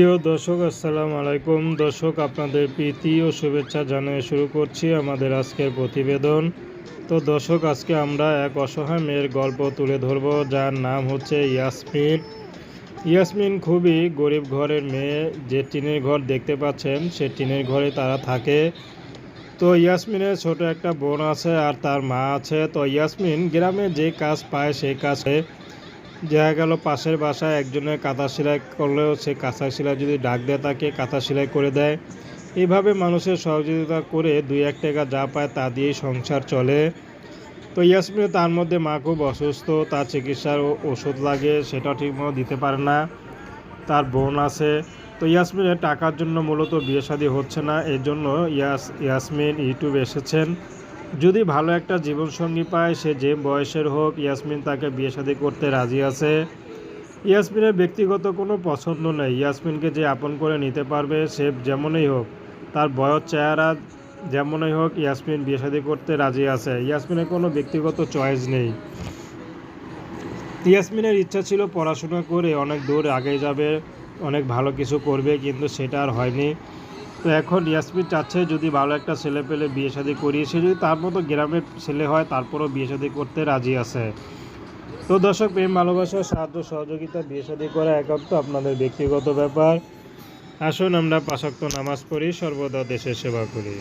প্রিয় দর্শক, আসসালামু আলাইকুম। দর্শক, আপনাদের প্রীতি ও শুভেচ্ছা জানিয়ে শুরু করছি আমাদের আজকের প্রতিবেদন। তো দর্শক, আজকে আমরা এক অসহায় মেয়ের গল্প তুলে ধরব, যার নাম হচ্ছে ইয়াসমিন। ইয়াসমিন খুবই গরিব ঘরের মেয়ে, যে টিনের ঘর দেখতে পাচ্ছেন, সে টিনের ঘরে তারা থাকে। তো ইয়াসমিনের ছোট একটা বোন আছে আর তার মা আছে। তো ইয়াসমিন গ্রামে যে কাজ পায় সেই কাজে দেখা গেল পাশের বাসায় একজনের কাঁথা সেলাই করলেও সে কাঁথা সেলাই যদি ডাক দেয় তাকে কাঁথা সেলাই করে দেয়। এইভাবে মানুষের সহযোগিতা করে দুই এক টাকা যা পায় তা দিয়েই সংসার চলে। তো ইয়াসমিনের তার মধ্যে মা খুব অসুস্থ, তার চিকিৎসার ওষুধ লাগে সেটা ঠিকমতো দিতে পারে না। তার বোন আছে। তো ইয়াসমিনের টাকার জন্য মূলত বিয়ে শাদী হচ্ছে না এর জন্য ইয়াস ইয়াসমিন ইউটিউব এসেছেন। যদি ভালো একটা জীবনসঙ্গী পায়, সে যে বয়সের হোক, ইয়াসমিন তাকে বিয়ে শাদী করতে রাজি আছে। ইয়াসমিনের ব্যক্তিগত কোনো পছন্দ নেই। ইয়াসমিনকে যে আপন করে নিতে পারবে, সে যেমনই হোক, তার বয়স, চেহারা যেমনই হোক, ইয়াসমিন বিয়ে শাদী করতে রাজি আছে। ইয়াসমিনের কোনো ব্যক্তিগত চয়েস নেই। ইয়াসমিনের ইচ্ছা ছিল পড়াশোনা করে অনেক দূর আগে যাবে, অনেক ভালো কিছু করবে, কিন্তু সেটা আর হয়নি। তো এখন ইয়াসমিন চাচ্ছে যদি ভালো একটা ছেলে পেলে বিয়ে শাদি করিয়ে, সে যদি তার মতো গ্রামের ছেলে হয়, তারপরও বিয়ে শাদি করতে রাজি আছে। তো দর্শক, প্রেম, ভালোবাসা সাহায্য, সহযোগিতা, বিয়ে শাদি করা একান্ত আপনাদের ব্যক্তিগত ব্যাপার। আসুন আমরা পাশাক্ত নামাজ পড়ি, সর্বদা দেশের সেবা করি।